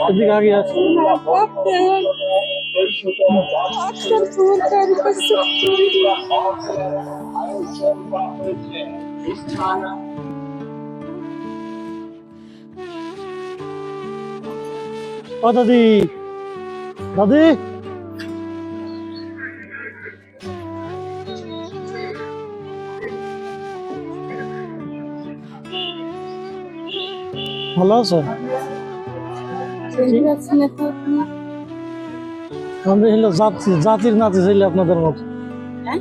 এদিকে আগে আছে ও দাদি। দাদি। ভালো আছো? চিনতে পারছি না তো আপনি আমি হলো জাতি জাতির নাতি ছিল আপনাদের মতো হ্যাঁ?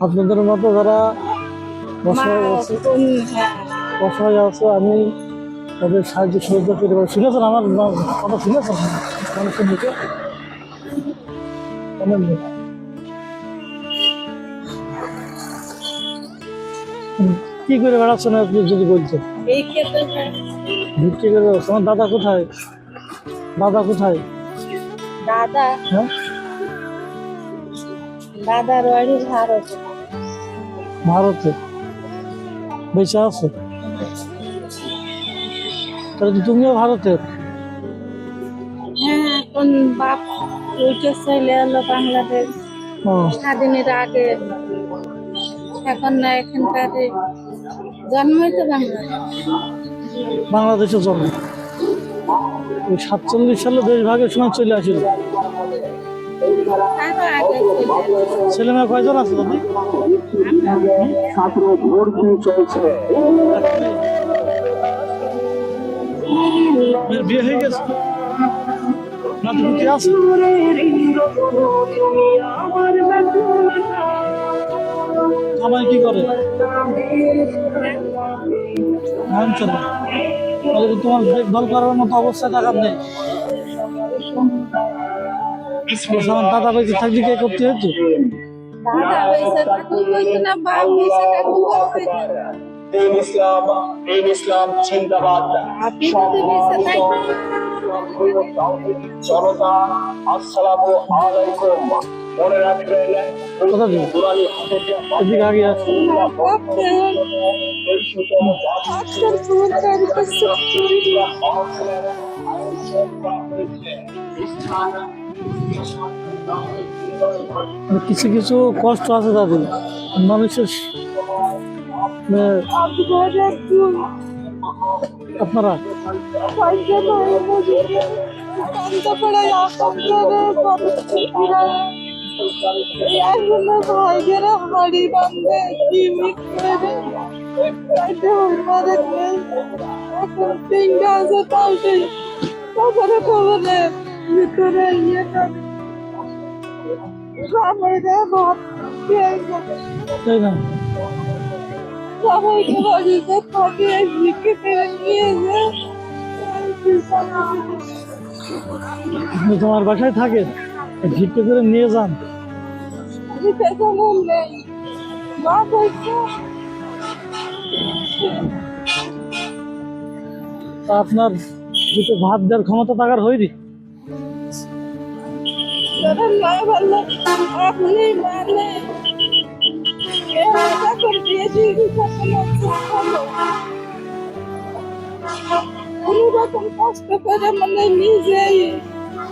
আপনাদের মতো যারা আছে বোন, হ্যাঁ। আছে আমি তাদের সাহায্য সহযোগিতা করতে পারি শুনেছেন আমার কথা শুনেছেন মানুষের মুখে? কি করে বেড়াচ্ছেন আপনি যদি বলছেন করে বেড়াচ্ছেন। দাদা কোথায় দাদা কোথায়? দাদা। হ্যাঁ? দাদার বাড়ি ভারত। ভারতে? বেঁচে আছো? তাহলে তুমিও ভারতের হ্যাঁ এখন বাপ ওইটা চলে এলো বাংলাদেশ। স্বাধীনের আগে। এখন না এখানকার জন্মই তো বাংলাদেশ। বাংলাদেশে জন্ম। সাতচল্লিশ সালে দেশ ভাগের সময় চলে আসিল। তারও আগে ছেলে। মেয়ে কয়জন আছে দাদি? বিয়ে হয়ে গেছে? নাতি পুতি আছে? জামাই কি করে? ধান চলে। তো তোমার দেখভাল করার মতো অবস্থা টাকা নেই। আমার দাদা বেঁচে থাকলে কে করতে হতো যদি জনতা আসসালামু আলাইকুম। কোথা থেকে এদিকে আগে আছে আজকাল ফোন করতেছে কিছু কিছু কষ্ট আছে তাদের। মানুষের মানে আপনার? আপনারা এখনও ভাইয়েরা হাড়ি বান্ধে তিনটা আছে তারপরে বাড়িতে তোমার বাসায় থাকেন ভিক্ষে করে নিয়ে যান। আপনার দুটো ভাত দেওয়ার ক্ষমতা থাকার দিয়েছি কোনো রকম কষ্ট করে মানে নিজেই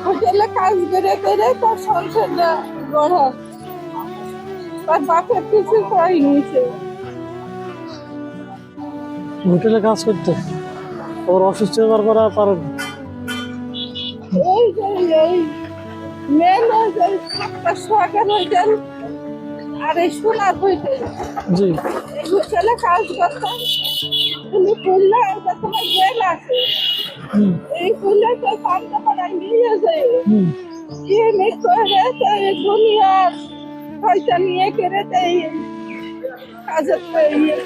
হোটেলে কাজ করে করে তার সংসারটা গড়া। তার বাপের কিছু করেনি সে। হোটেলে কাজ করতে। ওর অসুস্থ হবার পর আর পারেন। এই এই মেন একটা সরকার হোটেল আর এই সোনার হোটেল জি। এই হোটেলে কাজ করতাম তুমি এটা তোমার জেল আছে। হুম এই বললে তো পান্তা পাড়ায় নিয়ে যায় হুম গিয়ে মিট করে তো এই দুনিয়ার পয়সা নিয়ে করে তো এই কাজের তো ইয়ে।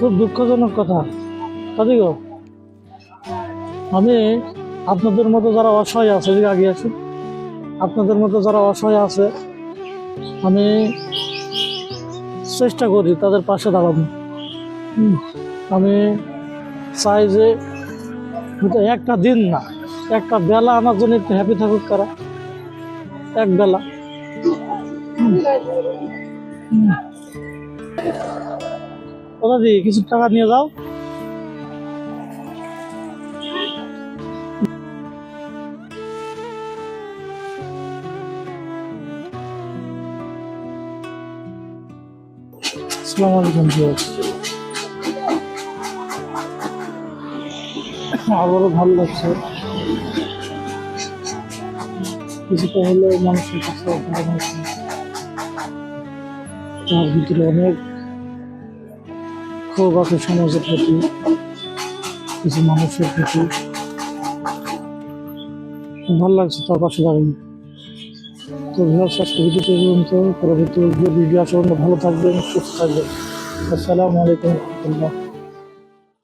খুব দুঃখজনক কথা। দাদি আমি আপনাদের মতো যারা অসহায় আছে এদিকে আগে আছি আপনাদের মতো যারা অসহায় আছে আমি চেষ্টা করি তাদের পাশে দাঁড়াবো হুম, আমি চাই যে একটা দিন না, একটা বেলা আমার জন্য একটু হ্যাপি থাকুক তারা। এক বেলা। ও দাদি কিছু টাকা নিয়ে যাও। আসসালামু আলাইকুম আবারও ভালো লাগছে। কিছুটা হলে মানুষের কাছে ভালো লাগছে তার ভিতরে অনেক ক্ষোভ আছে সমাজের প্রতি, কিছু মানুষের প্রতি। ভালো লাগছে তার পাশে দাঁড়িয়ে। তো ভিউয়ার্স আজকে ভিডিওতে এই পর্যন্ত। পরবর্তী ভিডিও আসলে ভালো থাকবেন, সুস্থ থাকবেন। আসসালামু আলাইকুম রহমতুল্লাহ।